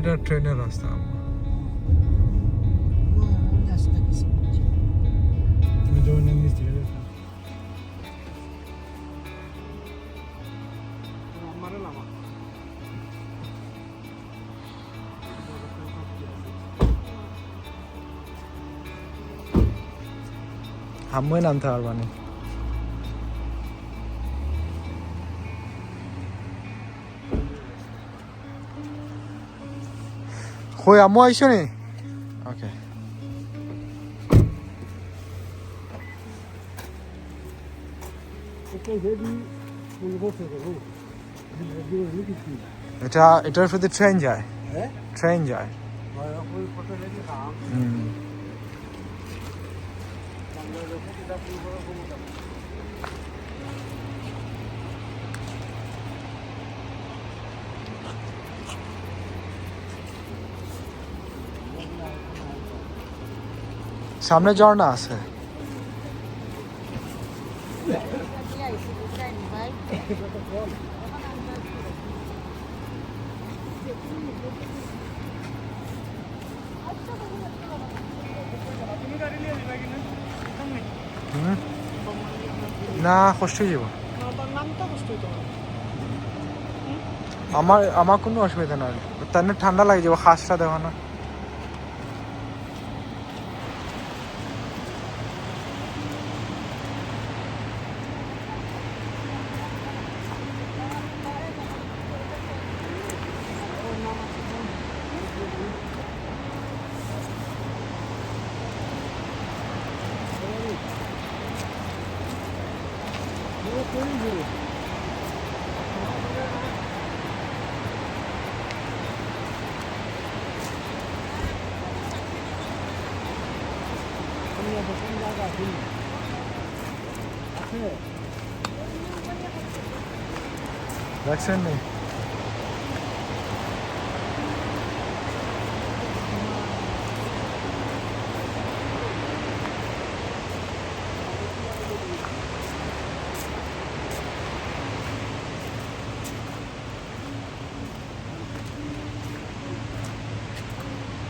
এটা ট্রেনের রাস্তা আম্মা রাস্তা কিছু কই আম্মু আইসো নি ওকে এটা এটার সাথে ট্রেন যায় হ্যাঁ ট্রেন যায় হয় হুম সামনে ঝর্ণা আছে? না কষ্ট যাব। আমার আমার কোনো অসুবিধা নাই। তার না ঠান্ডা লাগে যাব হাঁসটা দেখো না। দেখছেন নি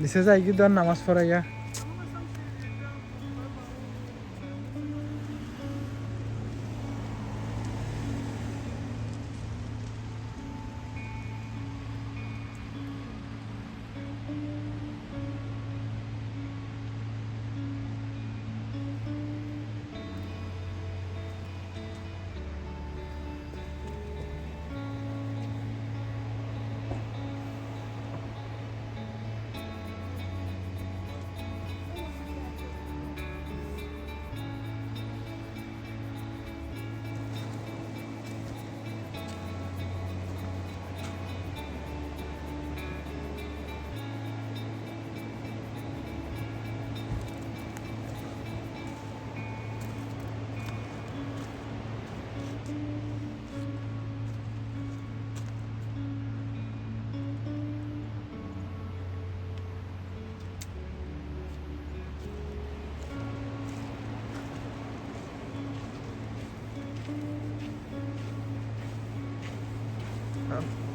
নিচে যাই কি ধর নামাজ পড়ে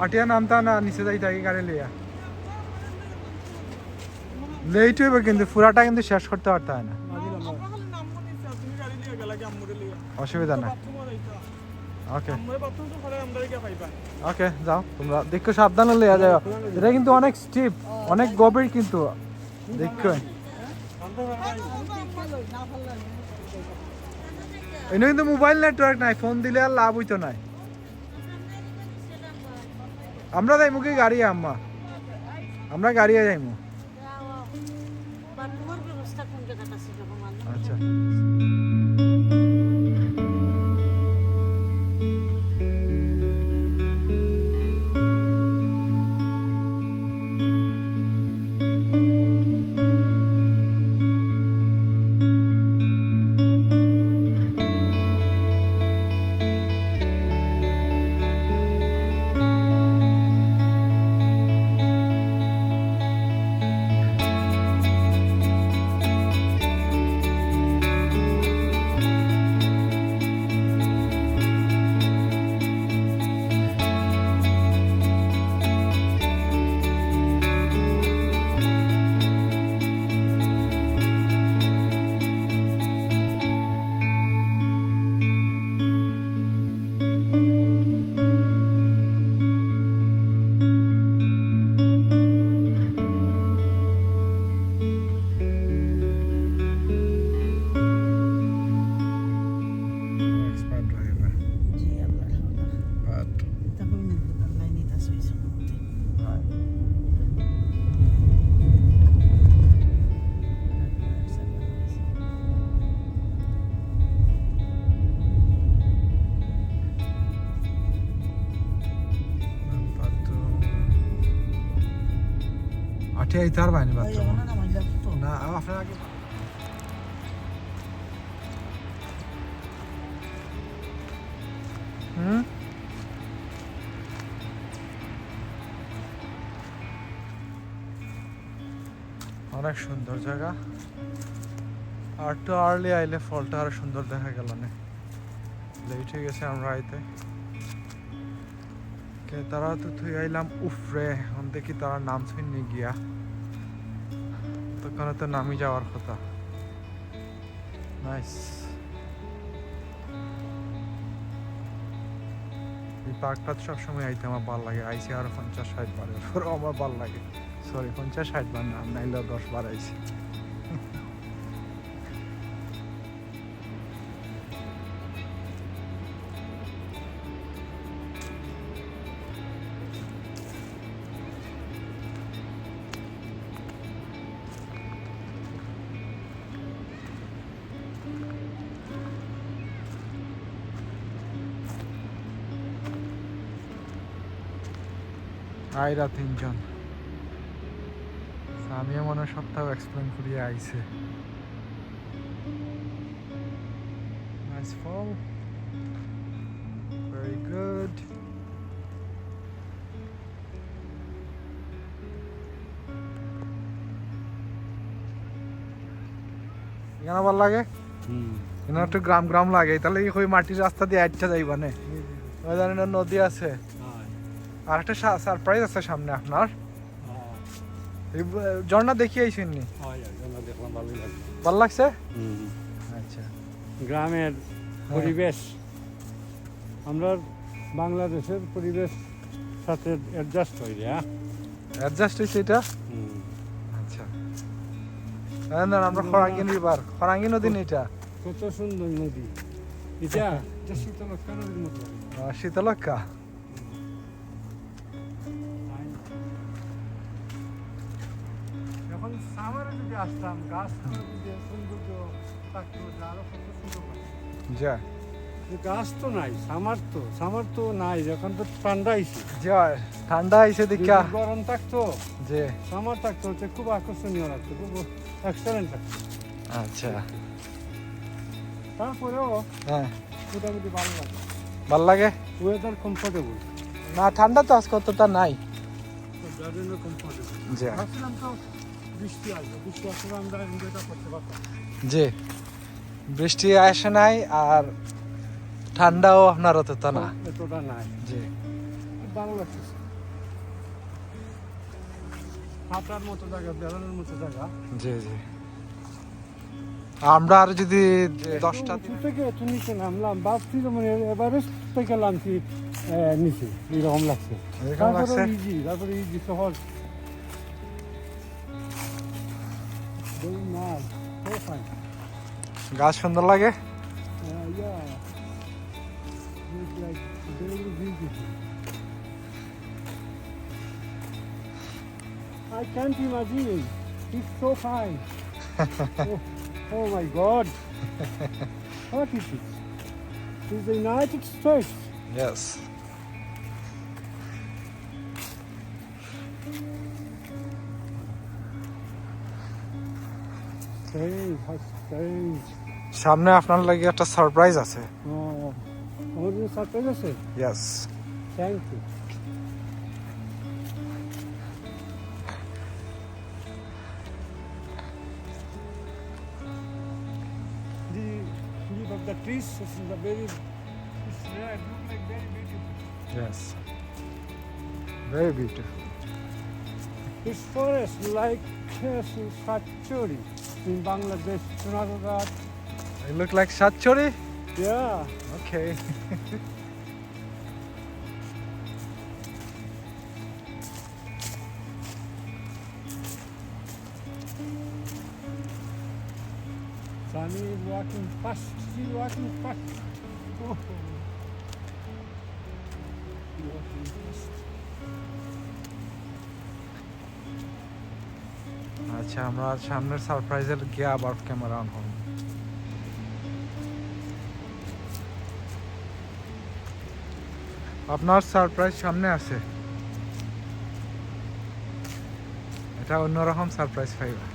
আটিয়া নামতা না, নিচে যাই থাকি গাড়ি লিয়া লেট হইবে কিন্তু পুরাটা কিন্তু শেষ করতে পারতে হয় না। অসুবিধা নাই। ওকে ওকে যাও। তোমরা দেখো, সাবধানে লিয়া যাও। এটা কিন্তু অনেক স্টিপ অনেক গভীর কিন্তু। দেখো। এনে কিন্তু মোবাইল নেটওয়ার্ক নাই ফোন দিলে আর লাভ হইতো নাই। আমরা যাইমু কি গাড়ি আম্মা? আমরা গাড়িয়ে যাইমু। আচ্ছা। আইতে আর ওই বাচ্চা না তো আপনার আগে। হুম? অনেক সুন্দর জায়গা। আর একটু আর্লি আইলে ফলটা আরও সুন্দর দেখা গেল না। লেট হয়ে গেছে আমরা আইতে। কে তারা তো তুই আইলাম। উফরে এখন দেখি তারা নাম শুনি গিয়া। তখন তো নামি যাওয়ার কথা। নাইস এই পার্কটা সবসময় আইতে আমার ভালো লাগে। আইসি আর পঞ্চাশ ষাট বার আমার ভালো লাগে। সরি পঞ্চাশ ষাট বার না নাইলেও দশ বার আইসি আইরা তিনজন। আমিও মনে হয় সপ্তাহ এক্সপ্লেন করিয়ে আইছে। নাইস ফল ভেরি গুড এখানে ভালো লাগে? এখানে একটু গ্রাম গ্রাম লাগে। তাহলে ওই মাটির রাস্তা দিয়ে আটটা যাইবা নে? নদী আছে। আর একটা সারপ্রাইজ আছে সামনে আপনার। ঝর্ণা দেখিয়ে আইসেন নি দেখলাম ভালোই লাগছে। ভালো লাগছে? আচ্ছা। গ্রামের পরিবেশ আমরা বাংলাদেশের পরিবেশ সাথে অ্যাডজাস্ট হয়ে? যায় অ্যাডজাস্ট হয়েছে এটা আচ্ছা। না, আমরা খরাঙ্গিন রিভার খরাঙ্গি নদী এটা? কত সুন্দর নদী। এটা এটা শীতলক্ষা নদীর মতো। শীতলক্ষা এখন সামারে যদি আসতাম গাছ যদি সৌন্দর্য থাকতো আরও কত সুন্দর যা। গাছ তো নাই সামার তো সামার তো নাই এখন তো ঠান্ডা আইছে যা ঠান্ডা আইছে দেখা। গরম থাকতো যে। সামার থাকতো হচ্ছে খুব আকর্ষণীয় লাগতো খুব এক্সেলেন্ট লাগতো। আচ্ছা। তারপরেও হ্যাঁ। মোটামুটি ভালো লাগে। ভালো লাগে? ওয়েদার কমফোর্টেবল না ঠান্ডা তো আজকে অতটা নাই। গার্ডেনও কমফোর্টেবল যা। ভাবছিলাম তো বৃষ্টি আসবে বৃষ্টি আসলে আমরা এনজয়টা করতে পারতাম। যে বৃষ্টি আসে নাই আর ঠান্ডাও আপনার অতটা না। এতটা নাই। যে ভালো লাগতেছে হাঁটার মতো জায়গা বেড়ানোর মতো জায়গা। জি জি। আমরা আর যদি দশটা থেকে একটু নিচে নামলাম ভাবছি মানে এভারেস্ট থেকে নামছি নিচে। এরকম লাগছে। লাগছে? ইজি তারপরে ইজি সহজ। গাছ সুন্দর লাগে Uh, yeah. It's like very beautiful. I can't imagine. It's so fine. oh, oh my God. what is it? It's the United States. Yes. সামনে আপনার লাগে একটা সারপ্রাইজ আছে Oh, আমার জন্য সারপ্রাইজ আছে yes thank you The leaf of the trees is the very it's red, look like very beautiful. Yes very beautiful This forest like castle Satchuri in Bangladesh, Junagadh. It look like Satchuri? Yeah. Okay. Sunny is walking fast. She's walking fast. Oh. আচ্ছা আমরা সামনের সারপ্রাইজের গিয়ে আবার camera on করব। আপনার surprise সামনে আছে। এটা অন্যরকম সারপ্রাইজ পাইবা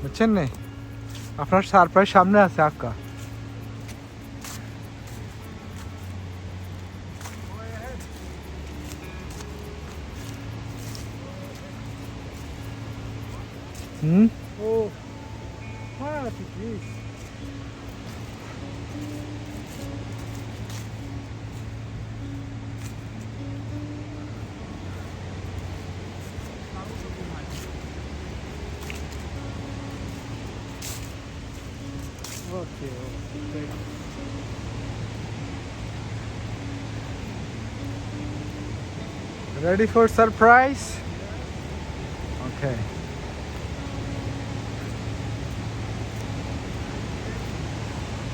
বুঝছেন নে? আপনার সারপ্রাইজ সামনে আছে, আক্কা। হুম Oh, what is this? Okay, okay. Ready for surprise? Okay.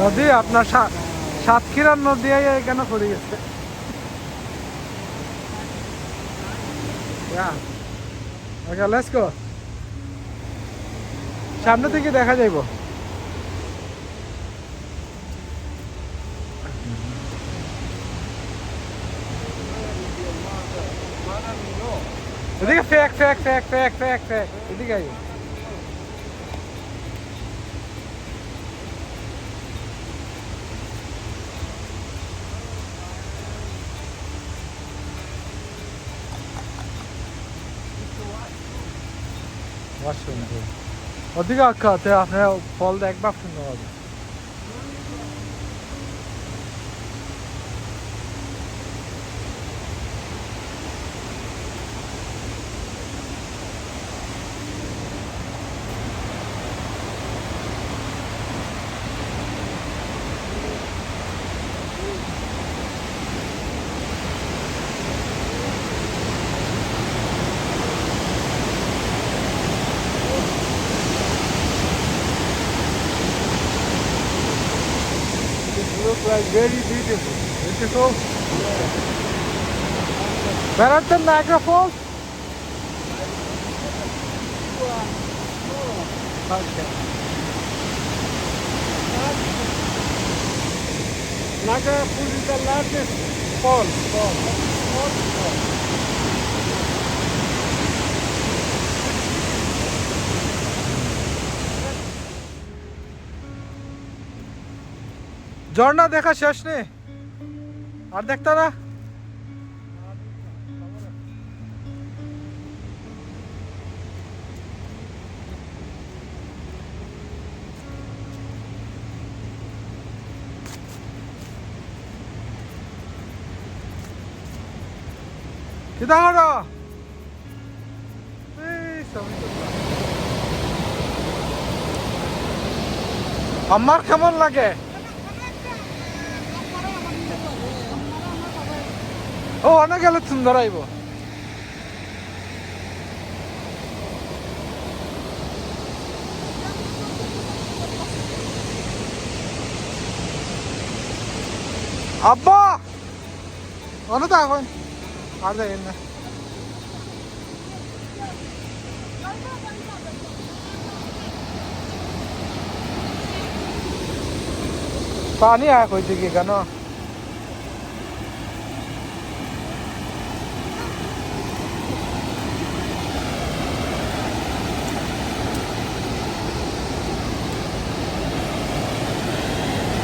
নদী, আপনার সাতক্ষীরার নদী এখানে পড়ে গেছে? লেটস সামনে থেকে দেখা যাইব। এদিকে fake fake fake fake fake fake এদিকে আইব অসুন্দর ওদিকে আঁকাতে আপনার ফল দেখবা সুন্দর হবে very beautiful. Beautiful. Yeah. Where are the Niagara Falls? Okay. Niagara Falls is the largest fall. fall. Fall, fall. ঝর্ণা দেখা শেষ নেই। আর দেখতা না। আমার কেমন লাগে? ও, অনেক গেলে সুন্দর আইব আব্বা! অনেক এখন। আর দেখেন না। পানি আয় কইছে কি কেন?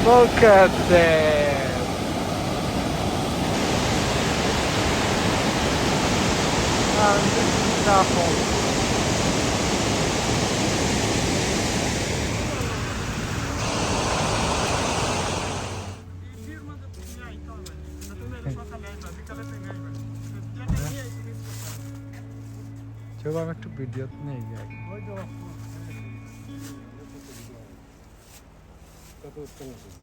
Look at them. And this is apple. চলো আমি একটু ভিডিও নেই যাই ওই তো- কত উত্তম আছে।